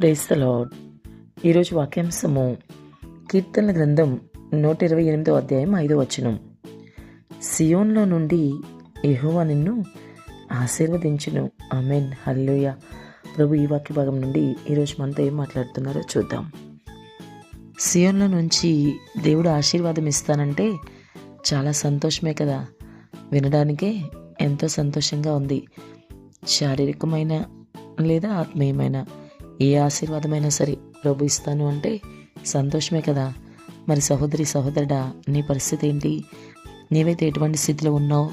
Praise the lord ఈరోజు వాక్యాంశము కీర్తనల గ్రంథం నూట ఇరవై ఎనిమిదో అధ్యాయం ఐదో వచనం. సియోన్లో నుండి ఎహోవా నిన్ను ఆశీర్వదించును. ఆమెన్. హల్లుయ ప్రభు ఈ వాక్య భాగం నుండి ఈరోజు మనతో ఏం మాట్లాడుతున్నారో చూద్దాం. సియోన్లో నుంచి దేవుడు ఆశీర్వాదం ఇస్తానంటే చాలా సంతోషమే కదా. వినడానికే ఎంతో సంతోషంగా ఉంది. శారీరకమైన లేదా ఆత్మీయమైన ఏ ఆశీర్వాదమైనా సరే ప్రభు ఇస్తాను అంటే సంతోషమే కదా. మరి సహోదరి సహోదరుడా నీ పరిస్థితి ఏంటి? నీవైతే ఎటువంటి స్థితిలో ఉన్నావు?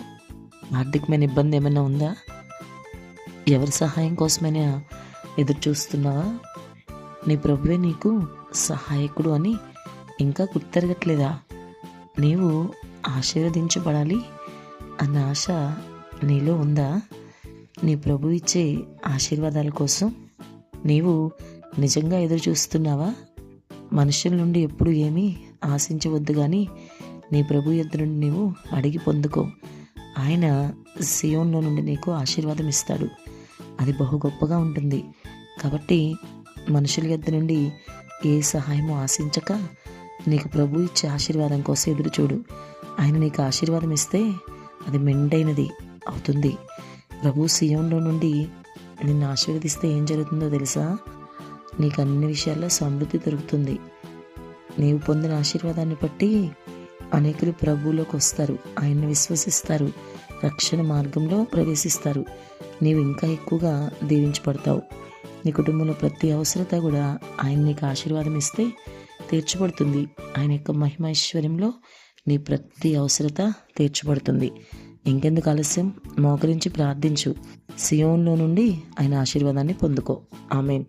ఆర్థికమైన ఇబ్బంది ఏమైనా ఉందా? ఎవరి సహాయం కోసమైనా ఎదురు చూస్తున్నావా? నీ ప్రభువే నీకు సహాయకుడు అని ఇంకా గుర్తెరగట్లేదా? నీవు ఆశీర్వదించబడాలి అన్న ఆశ నీలో ఉందా? నీ ప్రభు ఇచ్చే ఆశీర్వాదాల కోసం నీవు నిజంగా ఎదురు చూస్తున్నావా మనుషుల నుండి ఎప్పుడు ఏమీ ఆశించవద్దు కానీ నీ ప్రభు యొద్ద నుండి నీవు అడిగి పొందుకో. ఆయన సియోన్లో నుండి నీకు ఆశీర్వాదం ఇస్తాడు. అది బహు గొప్పగా ఉంటుంది. కాబట్టి మనుషుల యొద్ద నుండి ఏ సహాయము ఆశించక నీకు ప్రభు ఇచ్చే ఆశీర్వాదం కోసం ఎదురు చూడు. ఆయన నీకు ఆశీర్వాదం ఇస్తే అది మెండైనది అవుతుంది. ప్రభు సియోన్లో నుండి నిన్ను ఆశీర్వదిస్తే ఏం జరుగుతుందో తెలుసా? నీకు అన్ని విషయాల్లో సమృద్ధి దొరుకుతుంది. నీవు పొందిన ఆశీర్వాదాన్ని బట్టి అనేకులు ప్రభువులోకి వస్తారు. ఆయన్ని విశ్వసిస్తారు. రక్షణ మార్గంలో ప్రవేశిస్తారు. నీవు ఇంకా ఎక్కువగా దీవించబడతావు. నీ కుటుంబంలో ప్రతి అవసరత కూడా ఆయన నీకు ఆశీర్వాదం ఇస్తే తీర్చబడుతుంది. ఆయన యొక్క మహిమైశ్వర్యంలో నీ ప్రతి అవసరత తీర్చబడుతుంది. ఇంకెందుకు ఆలస్యం? మోకరించి ప్రార్థించు. సియోన్లో నుండి ఆయన ఆశీర్వాదాన్ని పొందుకో. ఆమెన్.